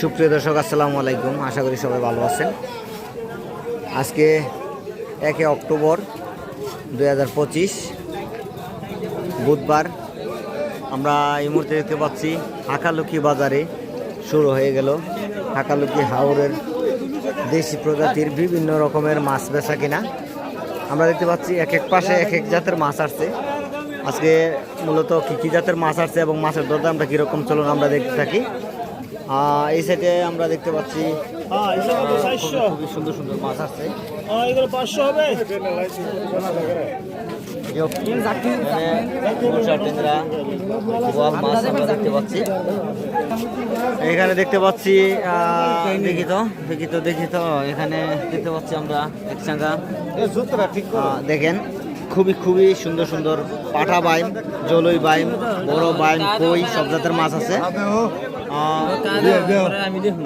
সুপ্রিয় দর্শক, আসসালামু আলাইকুম। আশা করি সবাই ভালো আছেন। আজকে একে অক্টোবর দু হাজার পঁচিশ, বুধবার। আমরা এই মুহূর্তে দেখতে পাচ্ছি হাকালুকি বাজারে শুরু হয়ে গেল। হাকালুকি হাওরের দেশি প্রজাতির বিভিন্ন রকমের মাছ বেচা কিনা। আমরা দেখতে পাচ্ছি এক এক পাশে এক এক জাতের মাছ আসছে। আজকে মূলত কী কী জাতের মাছ আসছে এবং মাছের দরদামটা কীরকম, চলুন আমরা দেখতে থাকি। এই সাইডে আমরা দেখতে পাচ্ছি হ্যাঁ খুবই খুবই সুন্দর সুন্দর মাছ আসছে। হ্যাঁ এগুলো পাঁচশো হবে। মাছ আমরা দেখতে পাচ্ছি। এখানে দেখতে পাচ্ছি আহ, দেখি তো দেখি তো দেখি তো এখানে দেখতে পাচ্ছি আমরা এক চাঙ্গা। আহ, দেখেন খুবই খুবই সুন্দর সুন্দর পাঠা বাইম জলই বাইম বড় বাইম কই সব জাতের মাছ আছে।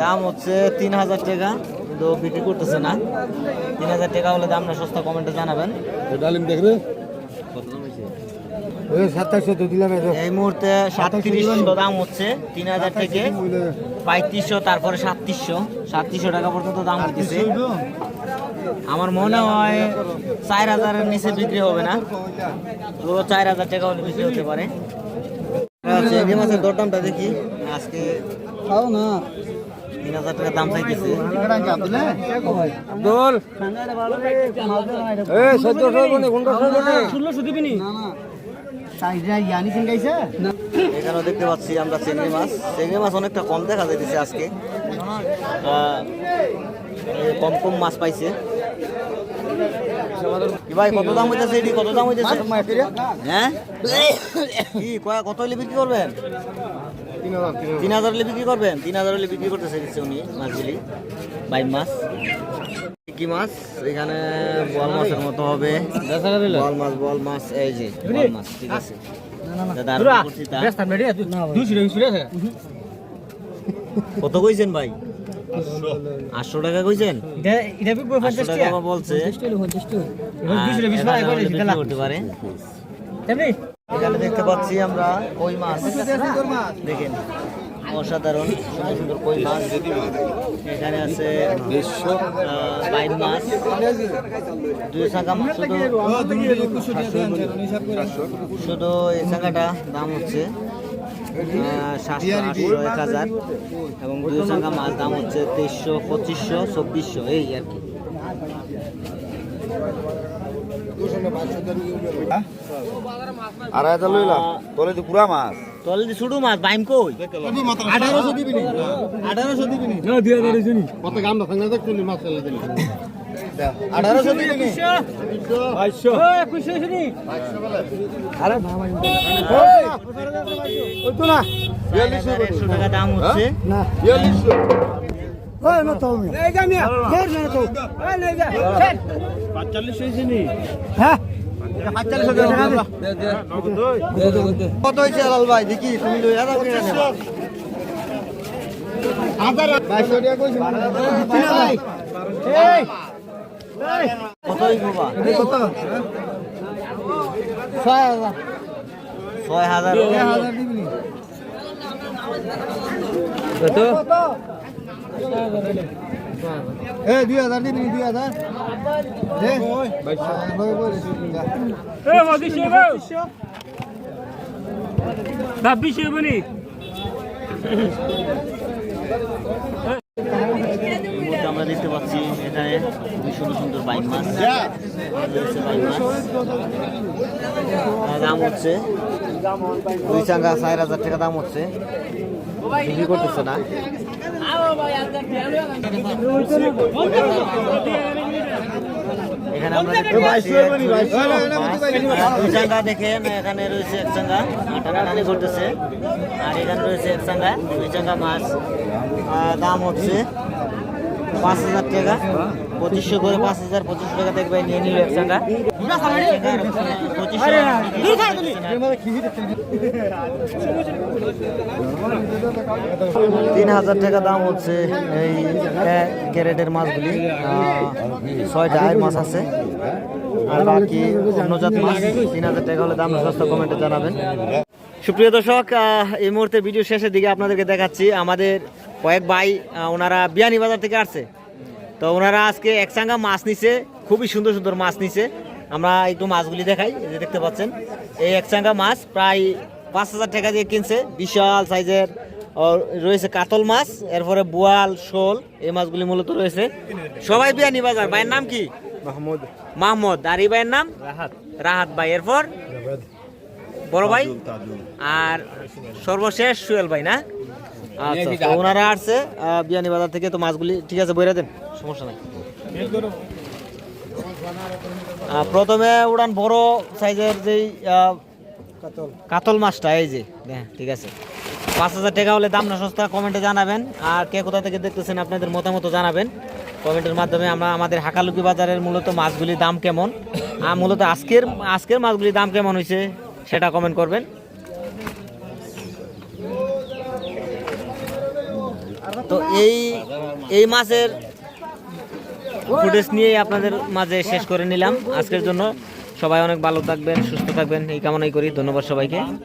দাম হচ্ছে তিন হাজার টাকা কিন্তু বিক্রি করতেছে না। তিন হাজার টাকা হলে দাম না সস্তা কমেন্টে জানাবেন। ডালিম দেখবে এই মুহূর্তে সাতত্রিশশো দাম হচ্ছে তিন হাজার থেকে পঁয়ত্রিশশো তারপরে সাতত্রিশশো। সাতত্রিশশো টাকা পর্যন্ত দাম হইতেছে। আমার মনে হয় চার হাজারের নিচে বিক্রি হবে না। পুরো চার হাজার টাকা হলে বিক্রি হতে পারে। চিংড়ি মাছের দরদামটা দেখি। আজকে খাও না। তিন হাজার টাকা দাম চাইতেছে। দোল। এ চোদ্দশো কোনে পনেরোশো কোনে ষোলোশো দিবি নি। দেখতে পাচ্ছি আমরা চিংড়ি মাছ। চিংড়ি মাছ অনেকটা কম দেখা যাইতেছে আজকে। কম কম মাছ পাইছে। কি ভাই কত দাম হইতেছে এটি? কত দাম হইতেছে? হ্যাঁ? কি কয়া কত হলে বিক্রি করবেন? তিন হাজার হলে বিক্রি করবেন? তিন হাজার হলে বিক্রি করতেছে দিচ্ছে উনি মাছগুলি। বাইম মাছ। কি মাছ? এখানে বল মাছের মতো হবে। বল মাছ বল মাছ এই যে বল মাছ ঠিক আছে। দাদা? কত কইছেন ভাই? আটশো টাকা কইছেন? আটশো টাকা বলছে। বিক্রি করতে পারে। এখানে দেখতে পাচ্ছি আমরা কই মাছ। দেখেন অসাধারণ সুন্দর সুন্দর কই মাছ। এখানে আছে আহ, বাইম মাছ। দুই শাখা শুধু শুধু এই শাখাটা দাম হচ্ছে সাতশো আটশো এক হাজার এবং দুই শাখা মাছ দাম হচ্ছে তেইশশো পঁচিশশো চব্বিশশো এই আর কি। আড়াই হাজার লইলাম তোলে তো পুরা মাছ। তলে মাছ বাইম কই? আঠারোশো দিবি আঠারোশো দিবি কত গাম না মাছ ফেলে দিলি। আঠারোশো বাইশশো। আরে না ভাই ওই তো না। বিয়াল্লিশশো টাকা দাম হচ্ছে। না। বিয়াল্লিশশো। ওই না তো এই জামিয়া ফের না তো। পাঁচচল্লিশ হয়েছে নি। হ্যাঁ? কত হয়েছে লাল ভাই? দেখি তুমি লই নেবা বাইশশো টাকা কইছি। হইব বা কত ছয় হাজার। এ দুই হাজার দিবি দুই হাজার। ছাব্বিশ হবে নি এই মুহূর্তে আমরা দেখতে পাচ্ছি এখানে খুবই সুন্দর সুন্দর বাইক মাছ দাম হচ্ছে দুই চাঙ্গা চার হাজার টাকা দাম হচ্ছে। বিক্রি করতেছে না। এখানে আমরা। দুই চাঙ্গা দেখেন এখানে রয়েছে এক চাঙ্গা। টানাটানি করতেছে। আর এখানে রয়েছে এক চাঙ্গা দুই চাঙ্গা মাছ। দাম হচ্ছে পাঁচ হাজার টাকা, পঁচিশশো করে পাঁচ হাজার, পঁচিশশো টাকা দেখবে, নিয়ে নিল পঁচিশশো তিন হাজার টাকা দাম হচ্ছে এই ক্যারেটের মাছগুলি। ছয়টা আয়ের মাছ আছে। আর বাকি অন্যজাত মাছ, তিন হাজার টাকা হলে দাম সস্তা কমেন্টে জানাবেন। সুপ্রিয় দর্শক এই মুহূর্তে ভিডিও শেষের দিকে আপনাদেরকে দেখাচ্ছি আমাদের কয়েক ভাই ওনারা বিয়ানি বাজার থেকে আসছে। তো ওনারা আজকে একসাঙ্গা মাছ নিছে খুবই সুন্দর সুন্দর মাছ নিছে। আমরা একটু মাছগুলি দেখাই যে দেখতে পাচ্ছেন। এই একসাঙ্গা মাছ প্রায় পাঁচ হাজার টাকা দিয়ে কিনছে। বিশাল সাইজের রয়েছে কাতল মাছ এরপরে বোয়াল শোল এই মাছগুলি মূলত রয়েছে। সবাই বিয়ানি বাজার ভাইয়ের নাম কি? মাহমুদ। মাহমুদ। আর এই ভাইয়ের নাম? রাহাত। রাহাত ভাই। এরপর? বড় ভাই? আর সর্বশেষ সুয়েল ভাই না? আচ্ছা ওনারা আসছে বিয়ানি বাজার থেকে তো মাছগুলি ঠিক আছে বইরা দেন সমস্যা নাই। প্রথমে উড়ান বড় সাইজের যেই কাতল। মাছটা এই যে হ্যাঁ ঠিক আছে। পাঁচ হাজার টাকা হলে দাম না সস্তা কমেন্টে জানাবেন। আর কে কোথা থেকে দেখতেছেন আপনাদের মতামত জানাবেন। কমেন্টের মাধ্যমে আমরা আমাদের হাকালুকি বাজারের মূলত মাছগুলির দাম কেমন। আর মূলত আজকের আজকের মাছগুলির দাম কেমন হয়েছে সেটা কমেন্ট করবেন। তো এই এই মাছের ফুটেজ নিয়েই আপনাদের মাঝে শেষ করে নিলাম। আজকের জন্য সবাই অনেক ভালো থাকবেন, সুস্থ থাকবেন। এই কামনাই করি। ধন্যবাদ সবাইকে।